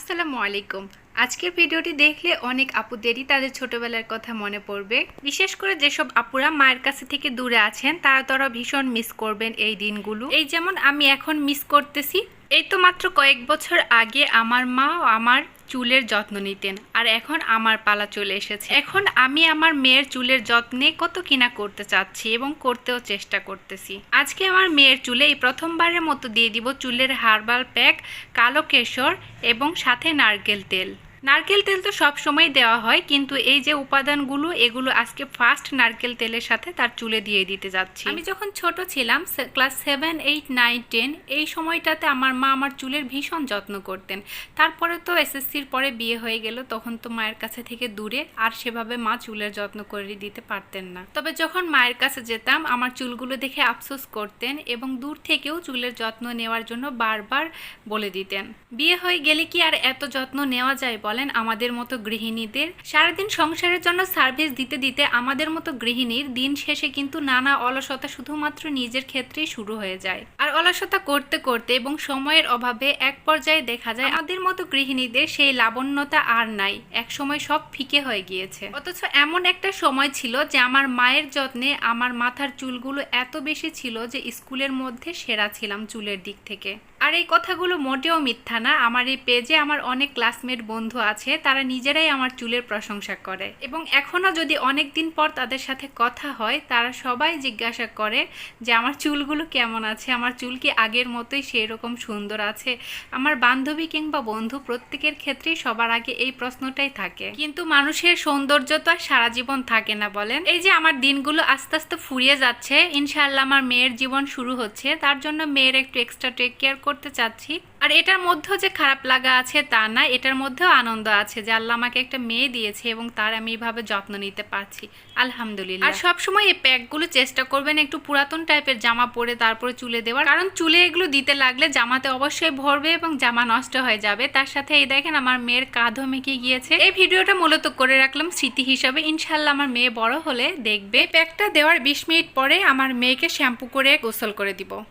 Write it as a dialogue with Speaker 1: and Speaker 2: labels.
Speaker 1: আসসালামু আলাইকুম। আজকের ভিডিওটি দেখলে অনেক আপুদেরই তাদের ছোটবেলার কথা মনে পড়বে। বিশেষ করে যেসব আপুরা মায়ের কাছে থেকে দূরে আছেন, তারা তারা ভীষণ মিস করবেন এই দিনগুলো। এই যেমন আমি এখন মিস করতেছি, এই তো মাত্র কয়েক বছর আগে আমার মা আমার চুলের যত্ন নিতেন, আর এখন আমার পালা চলে এসেছে। এখন আমি আমার মেয়ের চুলের যত্নে কত কিনা করতে চাচ্ছি এবং করতেও চেষ্টা করতেছি। আজকে আমার মেয়ের চুলে এই প্রথমবারের মতো দিয়ে দিব চুলের হার্বাল প্যাক, কালো কেশর এবং সাথে নারকেল তেল। নারকেল তেল তো সব সময় দেওয়া হয়, কিন্তু এই যে উপাদানগুলো, এগুলো আজকে ফার্স্ট নারকেল তেলের সাথে তার চুলে দিয়ে দিতে যাচ্ছি। আমি যখন ছোট ছিলাম class seven eight nine ten এই সময়টাতে আমার মা আমার চুলের ভীষণ যত্ন করতেন। তারপরে তো এসএসসির পরে বিয়ে হয়ে গেল, তখন তো মায়ের কাছে থেকে দূরে আর সেভাবে মা চুলের যত্ন করে দিতে পারতেন না। তবে যখন মায়ের কাছে যেতাম, আমার চুলগুলো দেখে আফসোস করতেন এবং দূর থেকেও চুলের যত্ন নেওয়ার জন্য বারবার বলে দিতেন। বিয়ে হয়ে গেলে কি আর এত যত্ন নেওয়া যায় বলেন, আমাদের মতো গৃহিণীদের। সারাদিন সংসারের জন্য সার্ভিস দিতে দিতে আমাদের মতো গৃহিণীর দিন শেষে কিন্তু নানা অলসতা শুধুমাত্র নিজের ক্ষেত্রেই শুরু হয়ে যায়। আর অলসতা করতে করতে এবং সময়ের অভাবে এক পর্যায়ে দেখা যায়, আমাদের মতো গৃহিণীদের সেই লাবণ্যতা আর নাই। এক সময় সব ফিকে হয়ে গিয়েছে। অথচ এমন একটা সময় ছিল যে আমার মায়ের যত্নে আমার মাথার চুলগুলো এত বেশি ছিল যে স্কুলের মধ্যে সেরা ছিলাম চুলের দিক থেকে। আর এই কথাগুলো মোটেও মিথ্যা না। আমার এই পেজে আমার অনেক ক্লাসমেট বন্ধু আছে, তারা নিজেরাই আমার চুলের প্রশংসা করে। এবং এখনও যদি অনেক দিন পর তাদের সাথে কথা হয়, তারা সবাই জিজ্ঞাসা করে যে, আমার চুলগুলো কেমন আছে? আমার চুল কি আগের মতোই সেই রকম সুন্দর আছে? আমার বান্ধবী কিংবা বন্ধু প্রত্যেকের ক্ষেত্রেই সবার আগে এই প্রশ্নটাই থাকে। কিন্তু মানুষের সৌন্দর্য তো আর সারা জীবন থাকে না বলেন। এই যে আমার দিনগুলো আস্তে আস্তে ফুরিয়ে যাচ্ছে, ইনশাআল্লাহ আমার মেয়ের জীবন শুরু হচ্ছে, তার জন্য মেয়ের একটু এক্সট্রা টেক কেয়ার করতে চাচ্ছি। আর এটার মধ্যেও যে খারাপ লাগা আছে তা না, এটার মধ্যেও আনন্দ আছে যে আল্লাহ আমাকে একটা মেয়ে দিয়েছে এবং তার আমি এইভাবে যত্ন নিতে পারছি। আলহামদুলিল্লাহ। আর সবসময় এই প্যাকগুলো চেষ্টা করবেন একটু পুরাতন টাইপের জামা পরে তারপরে চুলে দেওয়ার। কারণ চুলে এগুলো দিতে লাগলে জামাতে অবশ্যই ভরবে এবং জামা নষ্ট হয়ে যাবে। তার সাথে এই দেখেন আমার মেয়ের কাঁধও মেকে গিয়েছে। এই ভিডিওটা মূলত করে রাখলাম স্মৃতি হিসাবে। ইনশাল্লাহ আমার মেয়ে বড় হলে দেখবে। প্যাকটা দেওয়ার বিশ মিনিট পরে আমার মেয়েকে শ্যাম্পু করে গোসল করে দিব।